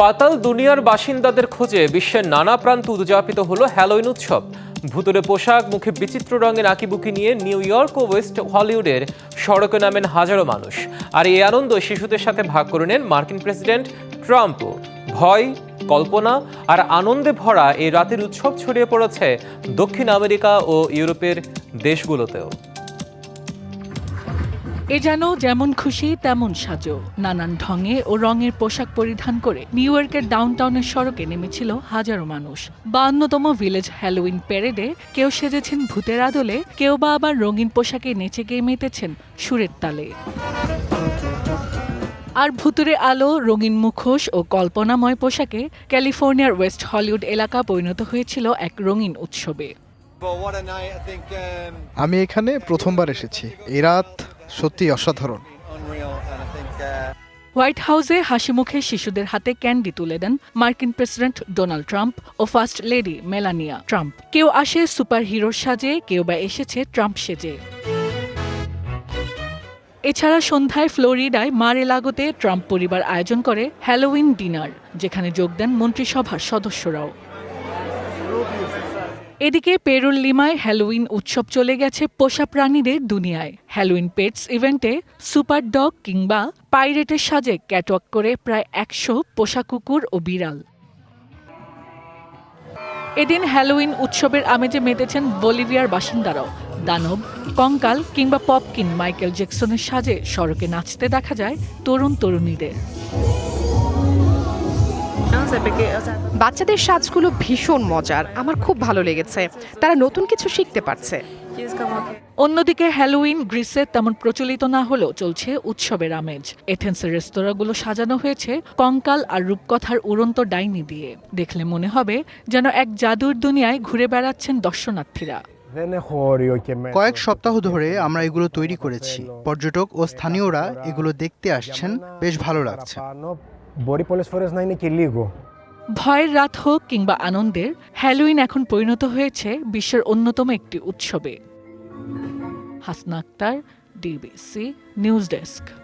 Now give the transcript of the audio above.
পাতাল দুনিয়ার বাসিন্দাদের খোঁজে বিশ্বের নানা প্রান্ত উদযাপিত হলো হ্যালোইন উৎসব। ভুতুরে পোশাক, মুখে বিচিত্র রঙের আঁকিবুকি নিয়ে নিউ ইয়র্ক ও ওয়েস্ট হলিউডের সড়কে নামেন হাজারো মানুষ। আর এই আনন্দ শিশুদের সাথে ভাগ করে নেন মার্কিন প্রেসিডেন্ট ট্রাম্পও। ভয়, কল্পনা আর আনন্দে ভরা এই রাতের উৎসব ছড়িয়ে পড়েছে দক্ষিণ আমেরিকা ও ইউরোপের দেশগুলোতেও। এ যেন যেমন খুশি তেমন সাজো। নানান ঢঙে ও রঙের পোশাক পরিধান করে নিউ ইয়র্কের ডাউনটাউনের সড়কে নেমেছিল হাজারো মানুষ। বায়ান্নতম ভিলেজ হ্যালোউইন প্যারেডে কেউ সেজেছেন ভূতের আদলে কেউ বা আবার রঙিন পোশাকে নেচে গিয়ে মেতেছেন সুরের তালে। আর ভুতুরে আলো রঙিন মুখোশ ও কল্পনাময় পোশাকে ক্যালিফোর্নিয়ার ওয়েস্ট হলিউড এলাকা পরিণত হয়েছিল এক রঙিন উৎসবে। Um, আমি এখানে প্রথমবার এসেছি। এই রাত সত্যি অসাধারণ। হোয়াইট হাউসে হাসি মুখে শিশুদের হাতে ক্যান্ডি তুলে দেন মার্কিন প্রেসিডেন্ট ডোনাল্ড ট্রাম্প ও ফার্স্ট লেডি মেলানিয়া ট্রাম্প। কেউ আসে সুপার হিরোর সাজে, কেউ বা এসেছে ট্রাম্প সেজে। এছাড়া সন্ধ্যায় ফ্লোরিডায় মারে লাগোতে ট্রাম্প পরিবার আয়োজন করে হ্যালোউইন ডিনার, যেখানে যোগ দেন মন্ত্রিসভার সদস্যরাও। এদিকে পেরুল লিমায় হ্যালোউইন উৎসব চলে গেছে পোষা প্রাণীদের দুনিয়ায়। হ্যালোউইন পেটস ইভেন্টে সুপার ডগ কিংবা পাইরেটের সাজে ক্যাটওয়াক করে প্রায় একশো পোষা কুকুর ও বিড়াল। এদিন হ্যালোউইন উৎসবের আমেজে মেতেছেন বলিভিয়ার বাসিন্দারাও। দানব, কঙ্কাল কিংবা পপকিন মাইকেল জ্যাকসনের সাজে সড়কে নাচতে দেখা যায় তরুণ তরুণীদের বাচ্চাদের সাজগুলো ভীষণ মজার আমার খুব ভালো লেগেছে। তারা নতুন কিছু শিখতে পারছে। অন্যদিকে হ্যালোউইন গ্রিসে তেমন প্রচলিত না হলেও চলছে উৎসবের আমেজ। এথেন্সের রেস্তোরাঁগুলো সাজানো হয়েছে কঙ্কাল আর রূপকথার উড়ন্ত ডাইনি দিয়ে। দেখলে মনে হবে যেন এক জাদুর দুনিয়ায় ঘুরে বেড়াচ্ছেন দর্শনার্থীরা। কয়েক সপ্তাহ ধরে আমরা এগুলো তৈরি করেছি। পর্যটক ও স্থানীয়রা এগুলো দেখতে আসছেন বেশ ভালো লাগছে। μπορεί πολλές φορές να είναι και λίγο. ভয়ের রাত হোক কিংবা আনন্দের হ্যালোইন এখন পরিণত হয়েছে বিশ্বের অন্যতম একটি উৎসবে Hasna Akhtar DBC news desk